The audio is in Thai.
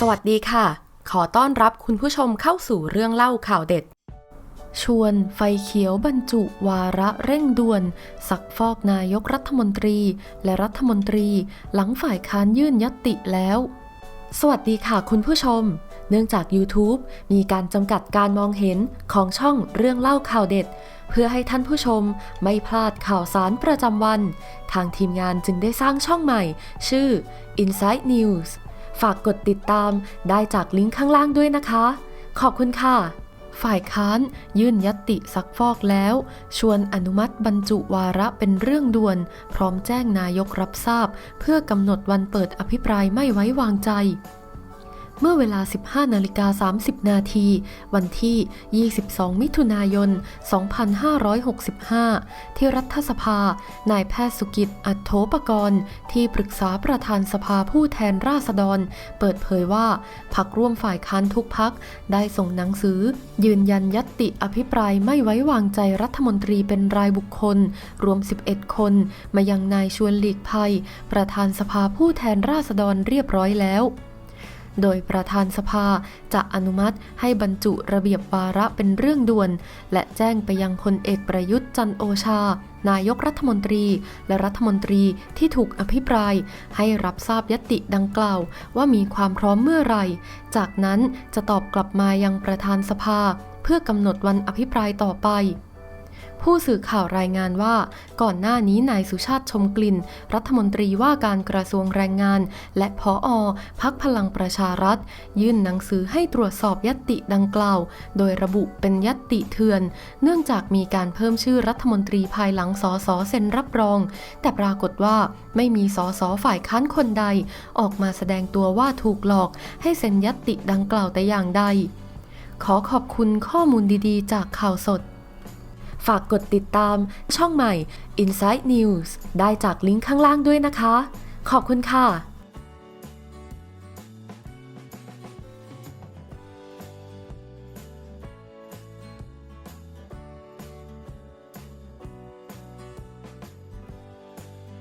สวัสดีค่ะ ขอต้อนรับคุณผู้ชมเข้าสู่เรื่องเล่าข่าวเด็ด ชวนไฟเขียวบรรจุวาระเร่งด่วน สักฟอกนายกรัฐมนตรี และรัฐมนตรี หลังฝ่ายค้านยื่นยติแล้ว สวัสดีค่ะคุณผู้ชม เนื่องจาก YouTube มีการจำกัดการมองเห็นของช่องเรื่องเล่าข่าวเด็ด เพื่อให้ท่านผู้ชมไม่พลาดข่าวสารประจำวัน ทางทีมงานจึงได้สร้างช่องใหม่ ชื่อ Inside News ฝากกดติดตามได้จากลิงก์ข้างล่างด้วยนะคะ ขอบคุณค่ะ ฝ่ายค้านยื่นยตติซักฟอกแล้ว ชวนอนุมัติบรรจุวาระเป็นเรื่องด่วน พร้อมแจ้งนายกรับทราบ เพื่อกำหนดวันเปิดอภิปรายไม่ไว้วางใจ เมื่อเวลา 15นาฬิกา30 นาที วันที่ 22 มิถุนายน 2565 ที่รัฐสภา นายแพทย์สุกิจอัตโธปกรณ์ ที่ปรึกษาประธานสภาผู้แทนราษฎร เปิดเผยว่าพักร่วมฝ่ายค้านทุกพักได้ส่งหนังสือ ยืนยันยัตติอภิปรายไม่ไว้วางใจรัฐมนตรีเป็นรายบุคคล รวม 11 คน มายังนายชวนหลีกภัย ประธานสภาผู้แทนราษฎรเรียบร้อยแล้ว โดยประธานสภาจะอนุมัติให้บรรจุระเบียบวาระเป็นเรื่องด่วน และแจ้งไปยังพลเอกประยุทธ์จันโอชา นายกรัฐมนตรี และรัฐมนตรีที่ถูกอภิปราย ให้รับทราบยติดังกล่าว ว่ามีความพร้อมเมื่อไหร่ จากนั้นจะตอบกลับมายังประธานสภา เพื่อกำหนดวันอภิปรายต่อไป ผู้สื่อข่าวรายงานว่า ก่อนหน้านี้นายสุชาติชมกลิ่น รัฐมนตรีว่าการกระทรวงแรงงาน และพออพักพลังประชารัฐ ยื่นหนังสือให้ตรวจสอบยตติดังกล่าว โดยระบุเป็นยตติเถื่อน เนื่องจากมีการเพิ่มชื่อรัฐมนตรีภายหลังสอสอเซ็นรับรอง แต่ปรากฏว่าไม่มีสอสอฝ่ายค้านคนใด ออกมาแสดงตัวว่าถูกหลอก ให้เซ็นยตติดังกล่าวแต่อย่างใด ขอขอบคุณข้อมูลดีๆ จากข่าวสด ฝากกดติดตามช่องใหม่ Inside News ได้จากลิงก์ข้างล่างด้วยนะคะ ขอบคุณค่ะ